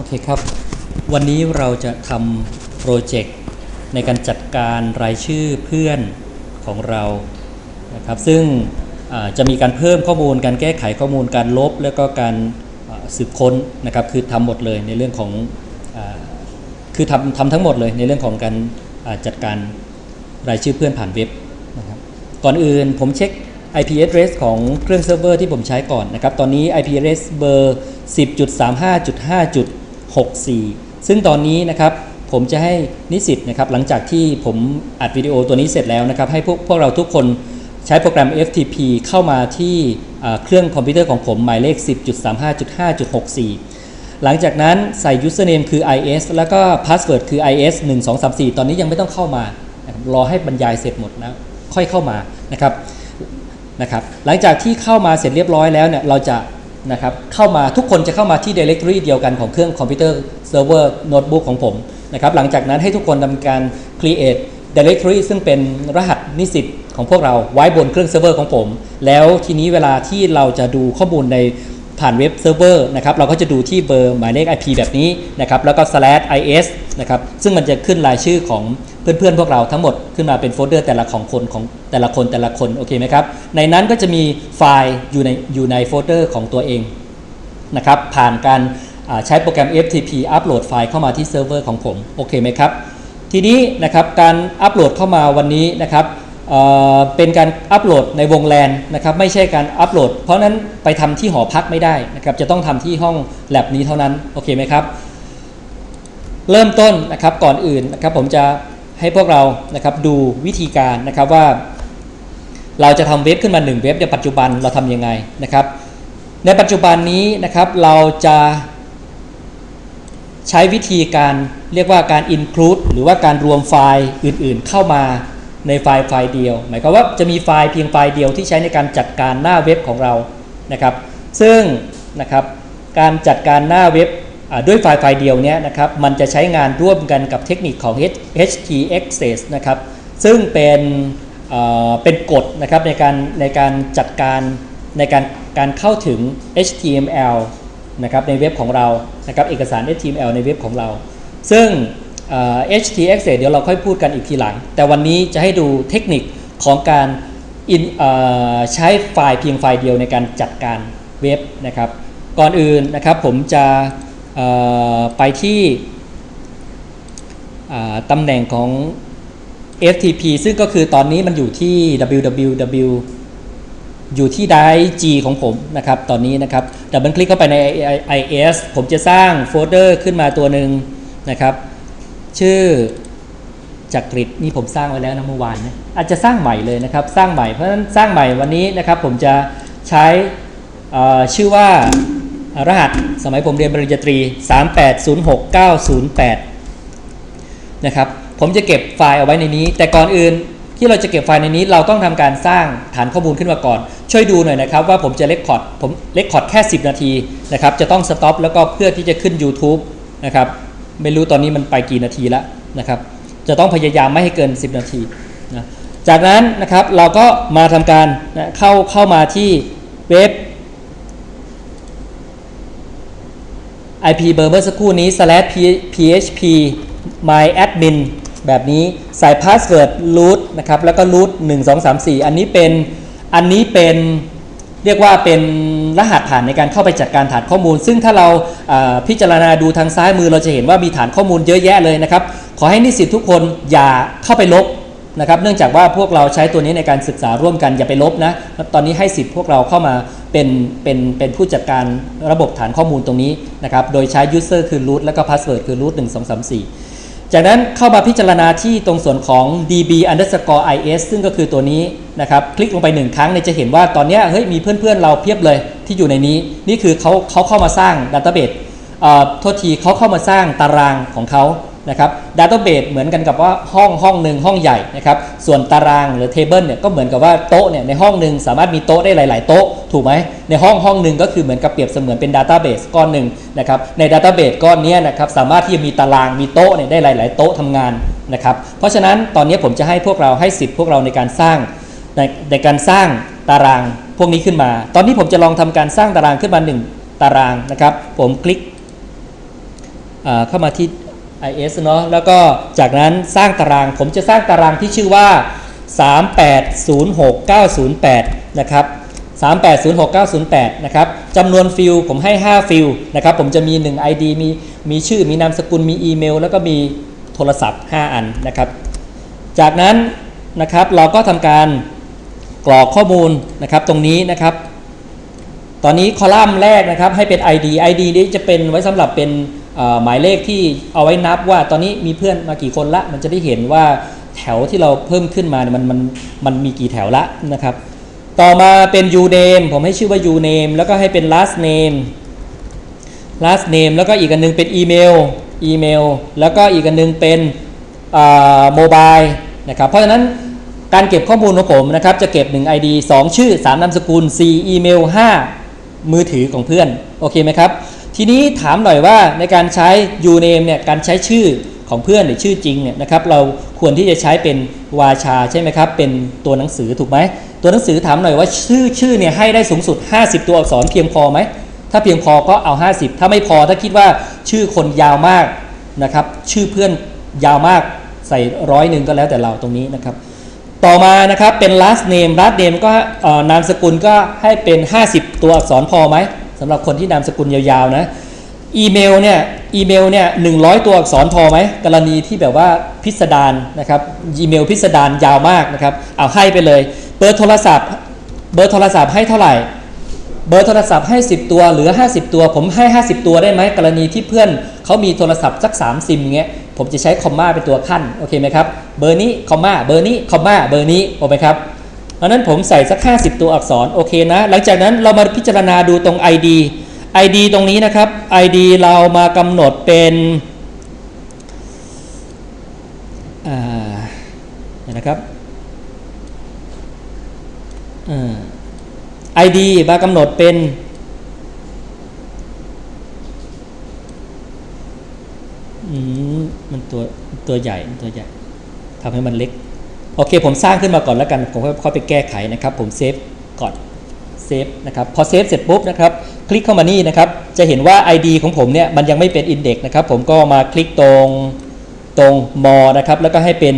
โอเคครับ วันนี้เราจะทำโปรเจกต์ในการจัดการรายชื่อเพื่อนของเรานะครับซึ่งจะมีการเพิ่มข้อมูล การแก้ไขข้อมูลการลบ แล้วก็การสืบค้นนะครับคือทำหมดเลยในเรื่องของอคือทำทำทั้งหมดเลยในเรื่องของการจัดการรายชื่อเพื่อนผ่านเว็บนะครับก่อนอื่นผมเช็ค IP address ของเครื่องเซิร์ฟเวอร์ที่ผมใช้ก่อนนะครับ ตอนนี้ IP address เบอร์ 64 ซึ่งตอนนี้นะครับผมจะให้นิสิตนะครับหลังจากที่ผมอัดวิดีโอตัวนี้เสร็จแล้วนะครับให้พวกพวกเราทุกคนใช้โปรแกรม FTP เข้ามาที่เครื่องคอมพิวเตอร์ของผมหมายเลข 10.35.5.64 หลังจากนั้นใส่ username คือ is แล้วก็ password คือ is 1 2 3 4 ตอนนี้ยังไม่ต้องเข้ามารอให้บรรยายเสร็จหมดนะค่อยเข้ามานะครับนะครับ หลังจากที่เข้ามาเสร็จเรียบร้อยแล้วเนี่ยเราจะ นะครับเข้ามาทุกคนจะเข้ามาที่ directory เดียวกันของเครื่องคอมพิวเตอร์เซิร์ฟเวอร์โน้ตบุ๊กของผมนะครับหลังจากนั้นให้ทุกคนทำการ create directory ซึ่งเป็นรหัสนิสิตของพวกเราไว้บนเครื่องเซิร์ฟเวอร์ของผม แล้วทีนี้เวลาที่เราจะดูข้อมูลใน ผ่านเว็บเซิร์ฟเวอร์นะครับเราก็จะดูที่เบอร์หมายเลข IP แบบนี้นะครับแล้วก็ slash is นะครับซึ่งมันจะขึ้นรายชื่อของเพื่อนๆพวกเราทั้งหมดขึ้นมาเป็นโฟลเดอร์แต่ละของคนของแต่ละคนแต่ละคนโอเคไหมครับในนั้นก็จะมีไฟล์อยู่ในอยู่ในโฟลเดอร์ของตัวเองนะครับผ่านการใช้โปรแกรม FTP อัปโหลดไฟล์เข้ามาที่เซิร์ฟเวอร์ของผมโอเคไหมครับทีนี้นะครับการอัปโหลดเข้ามาวันนี้นะครับ เป็นการอัปโหลดในวงแลนนะครับไม่ใช่การอัปโหลด เพราะฉะนั้นไปทำที่หอพักไม่ได้นะครับจะต้องทำที่ห้องแลบนี้เท่านั้นโอเคไหมครับ เริ่มต้นนะครับก่อนอื่นนะครับผมจะให้พวกเรานะครับดูวิธีการนะครับว่า เราจะทำเว็บขึ้นมาหนึ่งเว็บในปัจจุบันเราทำยังไงนะครับ ในปัจจุบันนี้นะครับเราจะใช้วิธีการเรียกว่าการ include หรือว่าการรวมไฟล์อื่นๆเข้ามา ในไฟล์ไฟล์เดียว หมายความว่าจะมีไฟล์เพียงไฟล์เดียวที่ใช้ในการจัดการหน้าเว็บของเรานะครับ ซึ่งนะครับการจัดการหน้าเว็บด้วยไฟล์ไฟล์เดียวเนี้ยนะครับมันจะใช้งานร่วมกันกับเทคนิคของ htaccess นะครับซึ่งเป็นเป็นกฎนะครับในการในการจัดการในการการเข้าถึง HTML นะครับในเว็บของเรานะครับเอกสาร HTML ในเว็บของเรา ซึ่ง เอ่อ htaccess เดี๋ยวเราค่อยพูดกันอีกทีหลัง แต่วันนี้จะให้ดูเทคนิคของการ in เอ่อใช้ไฟล์เพียงไฟล์เดียวในการจัดการเว็บนะครับ ก่อนอื่นนะครับผมจะไปที่ตำแหน่งของ FTP ซึ่งก็คือตอนนี้มันอยู่ที่ www อยู่ที่ drive G ของผมนะครับ ตอนนี้นะครับดับเบิลคลิกเข้าไปใน iis ผมจะสร้างโฟลเดอร์ขึ้นมาตัวหนึ่งนะครับ ชื่อจักริดนี่ผมสร้างไว้แล้วนะเมื่อวานนะอาจจะสร้างใหม่เลยนะครับ สร้างใหม่เพราะฉะนั้นสร้างใหม่วันนี้นะครับ ผมจะใช้ชื่อว่ารหัสสมัยผมเรียนปริญญาตรี 3806908 นะครับ ผมจะเก็บไฟล์เอาไว้ในนี้ แต่ก่อนอื่นที่เราจะเก็บไฟล์ในนี้ เราต้องทำการสร้างฐานข้อมูลขึ้นมาก่อน ช่วยดูหน่อยนะครับ ว่าผมจะเลคคอร์ดผมเลคคอร์ดแค่ 10 นาทีนะครับ จะต้องสต็อปแล้วก็เพื่อที่จะขึ้น YouTube นะครับ ไม่รู้ตอนนี้มันไปกี่นาทีแล้วนะครับ จะต้องพยายามไม่ให้เกิน 10 นาทีนะจากนั้นนะครับเราก็มาทำการนะเข้าเข้ามาที่เว็บ IP เบอร์เมื่อสักครู่นี้ slash php my admin แบบนี้ใส่ password root นะครับ แล้วก็ root 1 2 3 4 อันนี้เป็นอันนี้เป็น เรียกว่าเป็นรหัสผ่านในการเข้าไปจัดการฐานข้อมูล ซึ่งถ้าเราอ่าพิจารณาดูทางซ้ายมือเราจะเห็นว่ามีฐานข้อมูลเยอะแยะเลยนะครับ ขอให้นิสิตทุกคนอย่าเข้าไปลบนะครับเนื่องจากว่าพวกเราใช้ตัวนี้ในการศึกษาร่วมกันอย่าไปลบนะตอนนี้ให้สิทธิ์พวกเราเข้ามาเป็นเป็นเป็นผู้จัดการระบบฐานข้อมูลตรงนี้นะครับโดยใช้ user คือ root แล้วก็ password คือ root 1 2 3 4 จากนั้นเข้ามาพิจารณาที่ตรงส่วนของ db underscore is ซึ่งก็คือตัวนี้นะครับ คลิกลงไปหนึ่งครั้งเนี่ยจะเห็นว่าตอนเนี้ยเฮ้ยมีเพื่อนๆเราเพียบเลยที่อยู่ในนี้ นี่คือเขาเขาเข้ามาสร้างดัตเตอร์เอ่อโทษทีเขาเข้ามาสร้างตารางของเขา นะครับดัตเตอร์เบสเหมือนกันกับว่าห้องห้องหนึ่งห้องใหญ่นะครับส่วนตารางหรือเทเบิลเนี่ยก็เหมือนกับว่าโต๊ะเนี่ยในห้องหนึ่งสามารถมีโต๊ะได้หลาย ๆ โต๊ะถูกไหมในห้องห้องหนึ่งก็คือเหมือนกับเปรียบเสมือนเป็นดัตเตอร์เบสก้อนหนึ่งนะครับในดัตเตอร์เบสก้อนนี้นะครับสามารถที่จะมีตารางมีโต๊ะเนี่ยได้หลาย ๆ โต๊ะทำงานนะครับเพราะฉะนั้นตอนนี้ผมจะให้พวกเราให้สิทธิ์พวกเราในการสร้างในในการสร้างตารางพวกนี้ขึ้นมา ตอนนี้ผมจะลองทำการสร้างตารางขึ้นมาหนึ่งตารางนะครับ ผมคลิกเข้ามาที่ IS เนาะแล้วก็จากนั้นสร้างตาราง ผมจะสร้างตารางที่ชื่อว่า 3806908 นะครับ 3806908 นะครับจำนวนฟิลผมให้ 5 ฟิลนะครับ ผมจะมี 1 ID มีมีชื่อมีนามสกุลมีอีเมล แล้วก็มีโทรศัพท์ 5 อันนะครับ จากนั้นนะครับเราก็ทำการกรอกข้อมูลนะครับตรงนี้นะครับ ตอนนี้คอลัมน์แรกนะครับให้เป็น ID ID นี้จะเป็นไว้สำหรับเป็น หมายเลขที่เอาไว้นับว่าตอนนี้มีเพื่อนมากี่คนละ มันจะได้เห็นว่าแถวที่เราเพิ่มขึ้นมาเนี่ยมันมันมันมีกี่แถวละนะครับ ต่อมาเป็น uname ผมให้ชื่อว่า uname แล้วก็ให้เป็น last name last name แล้วก็อีกอันหนึงเป็นอีเมลอีเมลแล้วก็อีกอันหนึงเป็นโมบายนะครับเพราะฉะนั้นการเก็บข้อมูลของผมนะครับจะเก็บ 1 ID 2 ชื่อ 3 นามสกุล 4 อีเมล 5 มือถือของเพื่อน โอเคไหมครับ ทีนี้ถามหน่อยว่าในการใช้ uname เนี่ยการใช้ชื่อของเพื่อนหรือชื่อจริงเนี่ยนะครับเราควรที่จะใช้เป็นวาชาใช่ไหมครับเป็นตัวหนังสือถูกไหมตัวหนังสือถามหน่อยว่าชื่อชื่อเนี่ยให้ได้สูงสุด 50 ตัวอักษรเพียงพอไหมถ้าเพียงพอก็เอา 50 ถ้าไม่พอถ้าคิดว่าชื่อคนยาวมากนะครับชื่อเพื่อนยาวมากใส่ร้อยหนึ่งก็แล้วแต่เราตรงนี้นะครับต่อมานะครับเป็น last name last name ก็นามสกุลก็ให้เป็น 50 ตัวอักษรพอไหม สำหรับคนที่นามสกุลยาวๆนะอีเมลเนี่ยอีเมลเนี่ยหนึ่งตัวอักษรพอไหมกรณีที่แบบว่าพิสดารนะครับอีเมลพิสดารยาวมากนะครับเอาให้ไปเลยเบอร์โทรศัพท์ เบอร์โทรศัพท์ให้เท่าไหร่ เบอร์โทรศัพท์ให้ 10 ตัวหลือ 50 ตัว ผมให้ 50 ตัวได้ไหมกรณีที่เพื่อนเขามีโทรศัพท์สัก3ซิมเงี้ยผมจะใช้คอมมาเป็นตัวขั้นโอเคไหมครับเบอร์นี้คอมมาเบอร์นี้คอมมาเบอร์นี้โอเคไหมครับ เพราะนั้นผมใส่สัก 50 ตัวอักษรโอเคนะ หลังจากนั้นเรามาพิจารณาดูตรง ID ID ตรงนี้นะครับ ID เรามากำหนดเป็นเดี๋ยนะครับอ่า ID มากำหนดเป็น มันตัวตัวใหญ่ตัวใหญ่ทำให้มันเล็ก โอเค ผมสร้างขึ้นมาก่อนแล้วกัน ผมค่อยไปแก้ไขนะครับ ผมเซฟก่อนเซฟนะครับ พอเซฟเสร็จปุ๊บนะครับ คลิกเข้ามานี่นะครับ จะเห็นว่า ID ของผมเนี่ยมันยังไม่เป็น Index นะครับ ผมก็มาคลิกตรงตรง more นะครับ แล้วก็ให้เป็น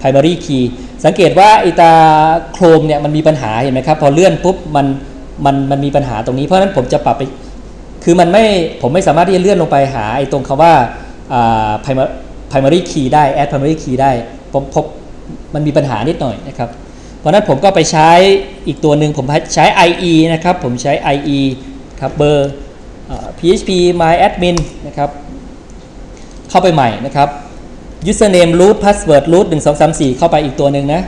primary key สังเกตว่าไอตาโครมเนี่ยมันมีปัญหาเห็นไหมครับ พอเลื่อนปุ๊บมันมันมันมีปัญหาตรงนี้ เพราะฉะนั้นผมจะปรับไป คือมันไม่ผมไม่สามารถที่จะเลื่อนลงไปหาไอตรงคำว่าอ่า primary- primary key ได้ add primary key ได้ผมพบ มันมีปัญหานิดหน่อยนะครับ เพราะนั้นผมก็ไปใช้อีกตัวหนึ่งผมใช้ IE นะครับ ผมใช้ IE ครับเบอร์ php my admin นะครับ เข้าไปใหม่นะครับ username root password root 1 2 3 4 เข้าไปอีกตัวหนึ่งนะ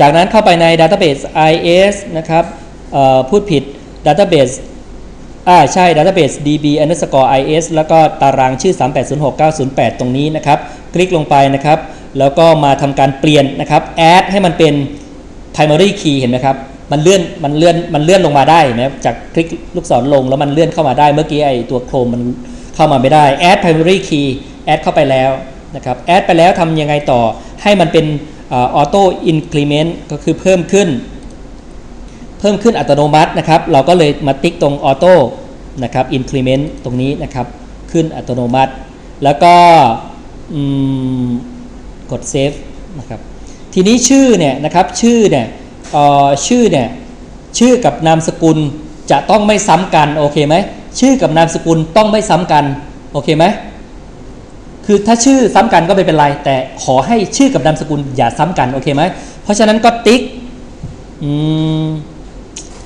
จากนั้นเข้าไปใน database is นะครับพูดผิด database อ่าใช่ database db underscore is แล้วก็ตารางชื่อ 3806908 ตรงนี้นะครับ คลิกลงไปนะครับ แล้วก็มาทำการเปลี่ยนนะครับ add ให้มันเป็น primary key เห็นไหมครับ มันเลื่อนมันเลื่อนมันเลื่อนลงมาได้เห็นไหมจากคลิกลูกศรลงแล้วมันเลื่อนเข้ามาได้เมื่อกี้ไอตัวโครมมันเข้ามาไม่ได้ add primary key add เข้าไปแล้วนะครับ add ไปแล้วทำยังไงต่อให้มันเป็นออโต้อินคลีเมนต์ก็คือเพิ่มขึ้น เพิ่มขึ้นอัตโนมัตินะครับ เราก็เลยมาติ๊กตรงออโต้นะครับอินคลีเมนต์ตรงนี้นะครับ ขึ้นอัตโนมัติ แล้วก็ กดเซฟนะครับทีนี้ชื่อเนี่ยนะครับชื่อเนี่ยชื่อเนี่ยชื่อกับนามสกุลจะต้องไม่ซ้ำกันโอเคไหมชื่อกับนามสกุลต้องไม่ซ้ำกันโอเคไหมคือถ้าชื่อซ้ำกันก็ไม่เป็นไร แต่ขอให้ชื่อกับนามสกุลอย่าซ้ำกันโอเคไหมเพราะฉะนั้นก็ติ๊กอืม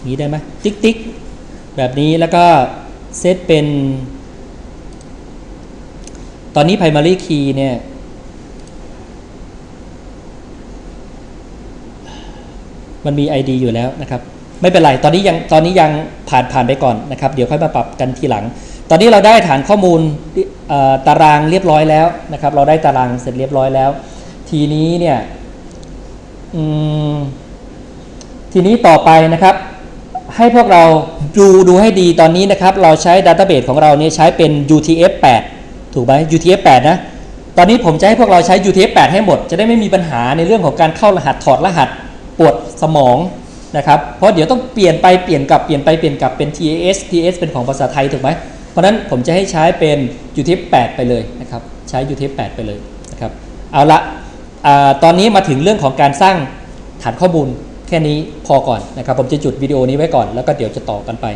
นี้ได้ไหมติ๊กติ๊กแบบนี้แล้วก็เซตเป็น ตอนนี้ primary key เนี่ย มันมี ID อยู่แล้วนะครับ ไม่เป็นไร ตอนนี้ยังตอนนี้ยังผ่านผ่านไปก่อนนะครับ เดี๋ยวค่อยมาปรับกันทีหลัง ตอนนี้เราได้ฐานข้อมูลตารางเรียบร้อยแล้วนะครับ เราได้ตารางเสร็จเรียบร้อยแล้ว ทีนี้เนี่ยทีนี้ต่อไปนะครับ ให้พวกเราดูดูให้ดีตอนนี้นะครับ เราใช้ดัตเตอร์เบสของเราเนี่ยใช้เป็น UTF-8 ถูกไหม UTF-8 นะตอนนี้ผมจะให้พวกเราใช้ UTF-8 ให้หมด จะได้ไม่มีปัญหาในเรื่องของการเข้ารหัสถอดรหัส ปวดสมองนะครับ เพราะเดี๋ยวต้องเปลี่ยนไปเปลี่ยนกลับเปลี่ยนไปเปลี่ยนกลับเป็น TAS TAS เป็นของภาษาไทยถูกไหม เพราะนั้นผมจะให้ใช้เป็น UTF 8ไปเลยนะครับ ใช้ UTF 8ไปเลยนะครับ เอาละอตอนนี้มาถึงเรื่องของการสร้างฐานข้อมูลแค่นี้พอก่อนนะครับ ผมจะจุดวิดีโอนี้ไว้ก่อน แล้วก็เดี๋ยวจะต่อกันไป